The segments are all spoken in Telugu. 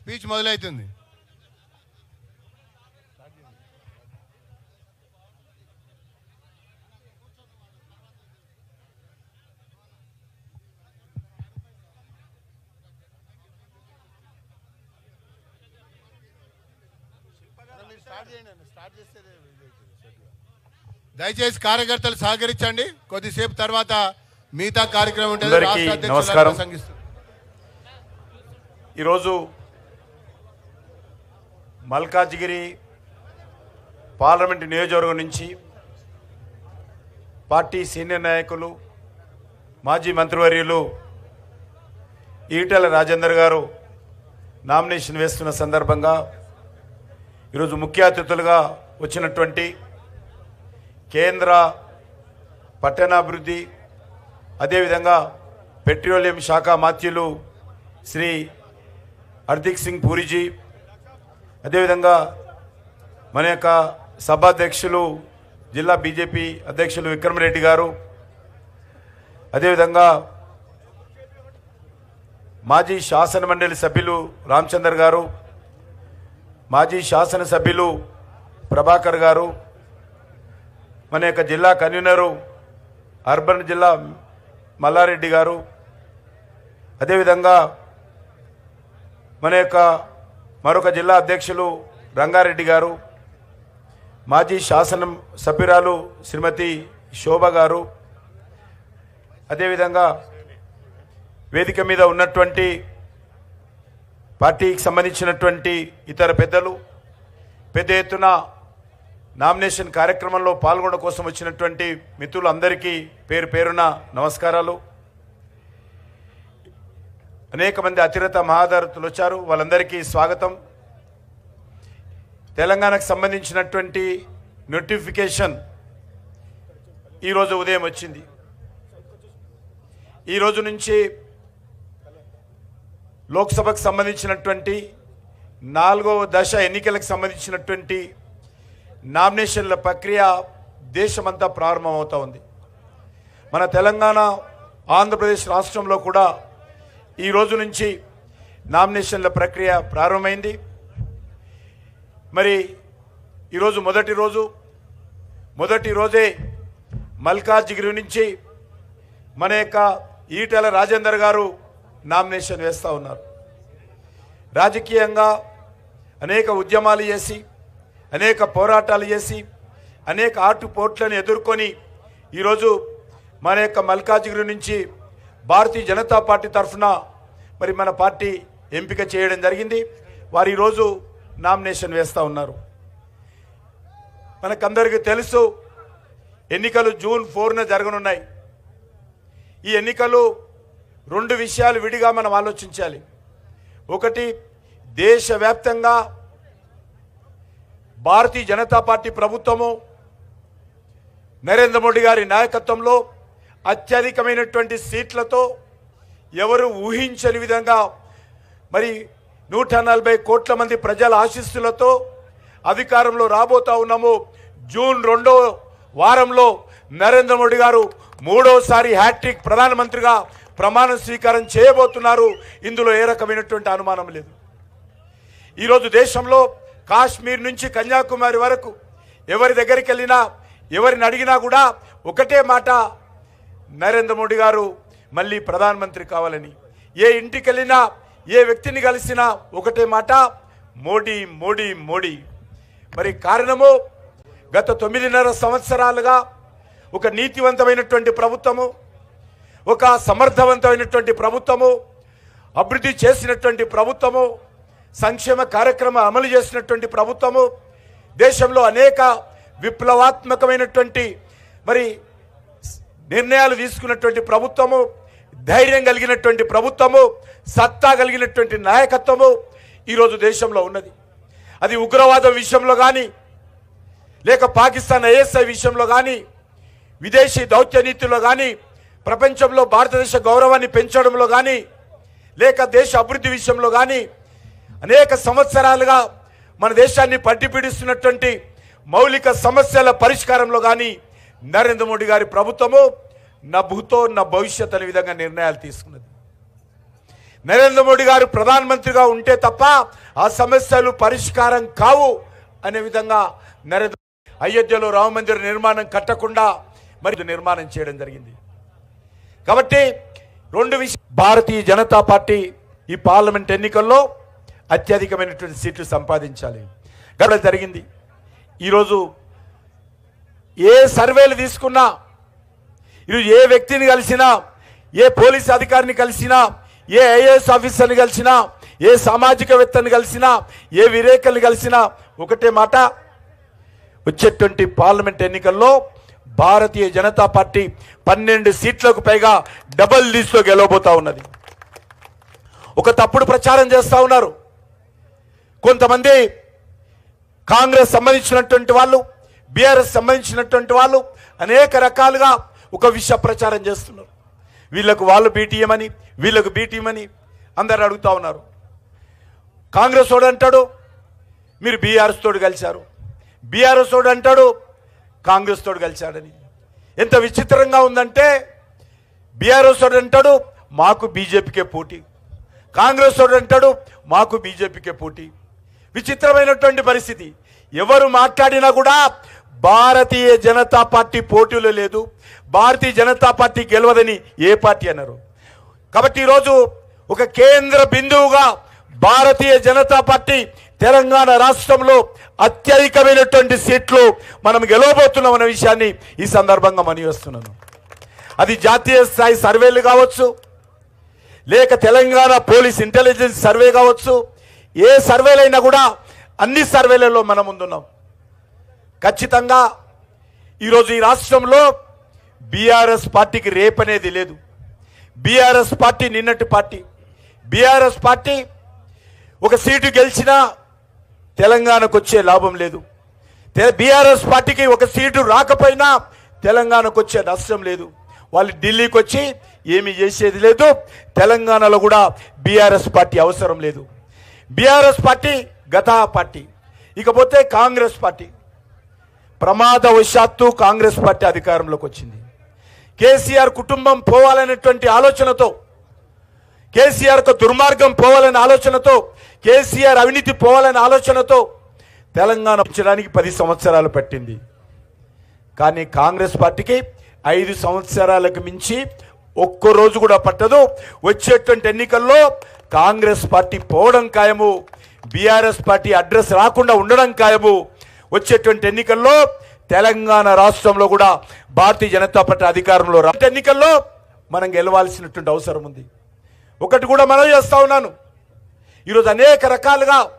స్పీచ్ మొదలవుతుంది దయచేసి కార్యకర్తలు సహకరించండి. కొద్దిసేపు తర్వాత మిగతా కార్యక్రమం ఉంటుంది. నమస్కారం. ఈరోజు మల్కాజ్గిరి పార్లమెంట్ నియోజకవర్గం నుంచి పార్టీ సీనియర్ నాయకులు మాజీ మంత్రివర్యులు ఈటెల రాజేందర్ గారు నామినేషన్ వేస్తున్న సందర్భంగా ఈరోజు ముఖ్య అతిథులుగా వచ్చినటువంటి కేంద్ర పట్టణాభివృద్ధి అదేవిధంగా పెట్రోలియం శాఖ మాత్యులు శ్రీ హర్దీక్ సింగ్ పూరిజీ అదేవిధంగా మన యొక్క సభాధ్యక్షులు జిల్లా బీజేపీ అధ్యక్షులు విక్రమరెడ్డి గారు అదేవిధంగా మాజీ శాసన మండలి సభ్యులు రామచందర్ గారు మాజీ శాసన సభ్యులు ప్రభాకర్ గారు మన యొక్క జిల్లా కన్వీనరు అర్బన్ జిల్లా మల్లారెడ్డి గారు అదేవిధంగా మన యొక్క మరొక జిల్లా అధ్యక్షులు రంగారెడ్డి గారు మాజీ శాసనం సభ్యురాలు శ్రీమతి శోభ గారు అదేవిధంగా వేదిక మీద ఉన్నటువంటి పార్టీకి సంబంధించినటువంటి ఇతర పెద్దలు పెద్ద ఎత్తున నామినేషన్ కార్యక్రమంలో పాల్గొనడం కోసం వచ్చినటువంటి మిత్రులందరికీ పేరు పేరున నమస్కారాలు. అనేక మంది అతిరత మహాదారతులు వచ్చారు. వాళ్ళందరికీ స్వాగతం. తెలంగాణకు సంబంధించినటువంటి నోటిఫికేషన్ ఈరోజు ఉదయం వచ్చింది. ఈ రోజు నుంచి లోక్సభకు సంబంధించినటువంటి నాలుగవ దశ ఎన్నికలకు సంబంధించినటువంటి నామినేషన్ల ప్రక్రియ దేశమంతా ప్రారంభమవుతూ ఉంది. మన తెలంగాణ ఆంధ్రప్రదేశ్ రాష్ట్రంలో కూడా ఈ రోజు నుంచి నామినేషన్ల ప్రక్రియ ప్రారంభమైంది. మరి ఈరోజు మొదటి రోజు మొదటి రోజే మల్కాజ్గిరి నుంచి మన యొక్క ఈటెల రాజేందర్ గారు నామినేషన్ వేస్తూ ఉన్నారు. రాజకీయంగా అనేక ఉద్యమాలు చేసి అనేక పోరాటాలు చేసి అనేక ఆటుపోట్లను ఎదుర్కొని ఈరోజు మన యొక్క మల్కాజ్గిరి నుంచి భారతీయ జనతా పార్టీ తరఫున మరి మన పార్టీ ఎంపిక చేయడం జరిగింది. వారు ఈరోజు నామినేషన్ వేస్తూ ఉన్నారు. మనకందరికీ తెలుసు ఎన్నికలు జూన్ ఫోర్న జరగనున్నాయి. ఈ ఎన్నికలు రెండు విషయాలు విడిగా మనం ఆలోచించాలి. ఒకటి దేశవ్యాప్తంగా భారతీయ జనతా పార్టీ ప్రభుత్వము నరేంద్ర మోడీ గారి నాయకత్వంలో అత్యధికమైనటువంటి సీట్లతో ఎవరు ఊహించని విధంగా మరి నూట నలభై కోట్ల మంది ప్రజల ఆశీస్సులతో అధికారంలో రాబోతా ఉన్నాము. జూన్ రెండో వారంలో నరేంద్ర మోడీ గారు మూడోసారి హ్యాట్రిక్ ప్రధానమంత్రిగా ప్రమాణ స్వీకారం చేయబోతున్నారు. ఇందులో ఏ రకమైనటువంటి అనుమానం లేదు. ఈరోజు దేశంలో కాశ్మీర్ నుంచి కన్యాకుమారి వరకు ఎవరి దగ్గరికి వెళ్ళినా ఎవరిని అడిగినా కూడా ఒకటే మాట నరేంద్ర మోడీ గారు మళ్ళీ ప్రధానమంత్రి కావాలని. ఏ ఇంటికి వెళ్ళినా ఏ వ్యక్తిని కలిసినా ఒకటే మాట మోడీ మోడీ మోడీ. మరి కారణము గత తొమ్మిదిన్నర సంవత్సరాలుగా ఒక నీతివంతమైనటువంటి ప్రభుత్వము ఒక సమర్థవంతమైనటువంటి ప్రభుత్వము అభివృద్ధి చేసినటువంటి ప్రభుత్వము సంక్షేమ కార్యక్రమం అమలు చేసినటువంటి ప్రభుత్వము దేశంలో అనేక విప్లవాత్మకమైనటువంటి మరి నిర్ణయాలు తీసుకున్నటువంటి ప్రభుత్వము ధైర్యం కలిగినటువంటి ప్రభుత్వము సత్తా కలిగినటువంటి నాయకత్వము ఈరోజు దేశంలో ఉన్నది. అది ఉగ్రవాదం విషయంలో కానీ లేక పాకిస్తాన్ ఐఎస్ఐ విషయంలో కానీ విదేశీ దౌత్య నీతిలో కానీ ప్రపంచంలో భారతదేశ గౌరవాన్ని పెంచడంలో కానీ లేక దేశ అభివృద్ధి విషయంలో కానీ అనేక సంవత్సరాలుగా మన దేశాన్ని పట్టిపీడిస్తున్నటువంటి మౌలిక సమస్యల పరిష్కారంలో కానీ నరేంద్ర మోడీ గారి ప్రభుత్వము నా భూతో నా భవిష్యత్ అనే విధంగా నిర్ణయాలు తీసుకున్నది. నరేంద్ర మోడీ గారు ప్రధానమంత్రిగా ఉంటే తప్ప ఆ సమస్యలు పరిష్కారం కావు అనే విధంగా నరేంద్ర అయోధ్యలో రామ మందిర నిర్మాణం కట్టకుండా మరి నిర్మాణం చేయడం జరిగింది. కాబట్టి రెండు విషయం భారతీయ జనతా పార్టీ ఈ పార్లమెంట్ ఎన్నికల్లో అత్యధికమైనటువంటి సీట్లు సంపాదించాలి. గడవ జరిగింది. ఈరోజు ఏ సర్వేలు తీసుకున్నా ఈరోజు ఏ వ్యక్తిని కలిసినా ఏ పోలీస్ అధికారిని కలిసినా ఏ ఐఏఎస్ ఆఫీసర్ని కలిసినా ఏ సామాజికవేత్తని కలిసినా ఏ విలేకరుని కలిసినా ఒకటే మాట. వచ్చేటువంటి పార్లమెంట్ ఎన్నికల్లో భారతీయ జనతా పార్టీ పన్నెండు సీట్లకు పైగా డబల్ లీస్ట్లో గెలవబోతా ఉన్నది. ఒక తప్పుడు ప్రచారం చేస్తూ ఉన్నారు. కొంతమంది కాంగ్రెస్ సంబంధించినటువంటి వాళ్ళు బీఆర్ఎస్ సంబంధించినటువంటి వాళ్ళు అనేక రకాలుగా ఒక విష ప్రచారం చేస్తున్నారు. వీళ్ళకు వాళ్ళు బీటీఎం అని వీళ్ళకు బీటీఎం అని అందరు అడుగుతా ఉన్నారు. కాంగ్రెస్ వాడు అంటాడు మీరు బీఆర్ఎస్ తోడు కలిశారు. బీఆర్ఎస్ తోడు అంటాడు కాంగ్రెస్ తోడు కలిశాడని. ఎంత విచిత్రంగా ఉందంటే బీఆర్ఎస్ వాడు అంటాడు మాకు బీజేపీకే పోటీ. కాంగ్రెస్ వాడు అంటాడు మాకు బీజేపీకే పోటీ. విచిత్రమైనటువంటి పరిస్థితి. ఎవరు మాట్లాడినా కూడా భారతీయ జనతా పార్టీ పోటీలో లేదు. భారతీయ జనతా పార్టీ గెలవదని ఏ పార్టీ అన్నారు కాబట్టి ఈరోజు ఒక కేంద్ర బిందువుగా భారతీయ జనతా పార్టీ తెలంగాణ రాష్ట్రంలో అత్యధికమైనటువంటి సీట్లు మనం గెలవబోతున్నాం అనే విషయాన్ని ఈ సందర్భంగా మనివేస్తున్నాను అది జాతీయ స్థాయి సర్వేలు కావచ్చు లేక తెలంగాణ పోలీస్ ఇంటెలిజెన్స్ సర్వే కావచ్చు ఏ సర్వేలైనా కూడా అన్ని సర్వేలలో మనం ముందున్నాం. ఖచ్చితంగా ఈరోజు ఈ రాష్ట్రంలో బీఆర్ఎస్ పార్టీకి రేపనేది లేదు. బీఆర్ఎస్ పార్టీ నిన్నటి పార్టీ. బీఆర్ఎస్ పార్టీ ఒక సీటు గెలిచినా తెలంగాణకు వచ్చే లాభం లేదు. బీఆర్ఎస్ పార్టీకి ఒక సీటు రాకపోయినా తెలంగాణకు వచ్చే నష్టం లేదు. వాళ్ళు ఢిల్లీకి వచ్చి ఏమి చేసేది లేదు. తెలంగాణలో కూడా బీఆర్ఎస్ పార్టీ అవసరం లేదు. బీఆర్ఎస్ పార్టీ గత పార్టీ ఇకపోతే కాంగ్రెస్ పార్టీ. ప్రమాదవశాత్తు కాంగ్రెస్ పార్టీ అధికారంలోకి వచ్చింది. కేసీఆర్ కుటుంబం పోవాలనేటువంటి ఆలోచనతో కేసీఆర్కు దుర్మార్గం పోవాలనే ఆలోచనతో కేసీఆర్ అవినీతి పోవాలనే ఆలోచనతో తెలంగాణ ఉంచడానికి పది సంవత్సరాలు పట్టింది. కానీ కాంగ్రెస్ పార్టీకి ఐదు సంవత్సరాలకు మించి ఒక్కో రోజు కూడా పట్టదు. వచ్చేటువంటి ఎన్నికల్లో కాంగ్రెస్ పార్టీ పోవడం ఖాయము. బీఆర్ఎస్ పార్టీ అడ్రస్ రాకుండా ఉండడం ఖాయము. వచ్చేటువంటి ఎన్నికల్లో తెలంగాణ రాష్ట్రంలో కూడా భారతీయ జనతా పార్టీ అధికారంలో రా ఎన్నికల్లో మనం గెలవాల్సినటువంటి అవసరం ఉంది. ఒకటి కూడా మనం చేస్తా ఉన్నాను. ఈరోజు అనేక రకాలుగా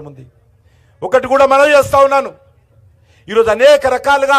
అవసరం ఉంది. ఒకటి కూడా మనం చేస్తా ఉన్నాను. ఈరోజు అనేక రకాలుగా